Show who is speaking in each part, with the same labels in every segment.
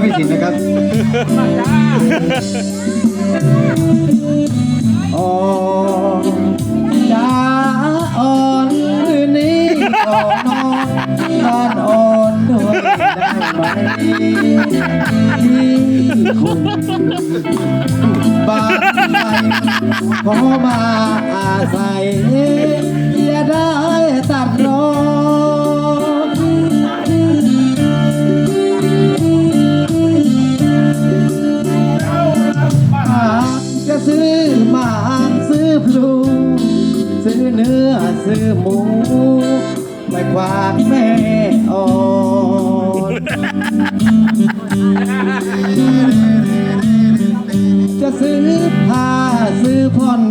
Speaker 1: ไม่ชินนะครับออนจ้าอ่อนคืนนี้ก่อนนอนนอนอ่อนด้วยได้ไหมที่คุณบ้านใหม่ขอมาอาศัย อพลูซื้อเนื้อซื้อหมูไม่กวากแม่อ่อนจะซื้อผ้าซื้อผ่อน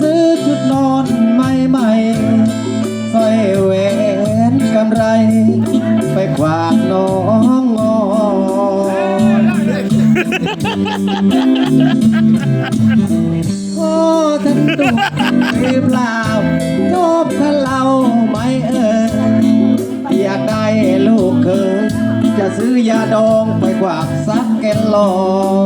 Speaker 1: ซื้อชุดนอนใหม่ๆสร้อยแหวนกำไร ไปกวากน้องอ่อน รือเปล่าชอบทะเราไหมเอ่ยอยากได้ลูกเคยจะซื้อยาดองไปกวากสักแกนลอน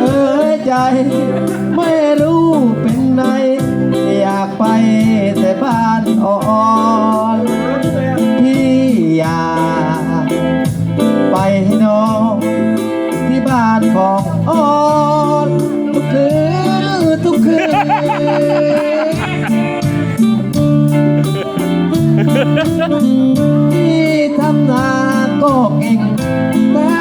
Speaker 1: เอ้ยใจ ไม่รู้เป็นไงอยากไปแต่บ้านอ่อนที่อยากไปน้องที่บ้านของอ่อน ที่ทำนาก็เก่งแต่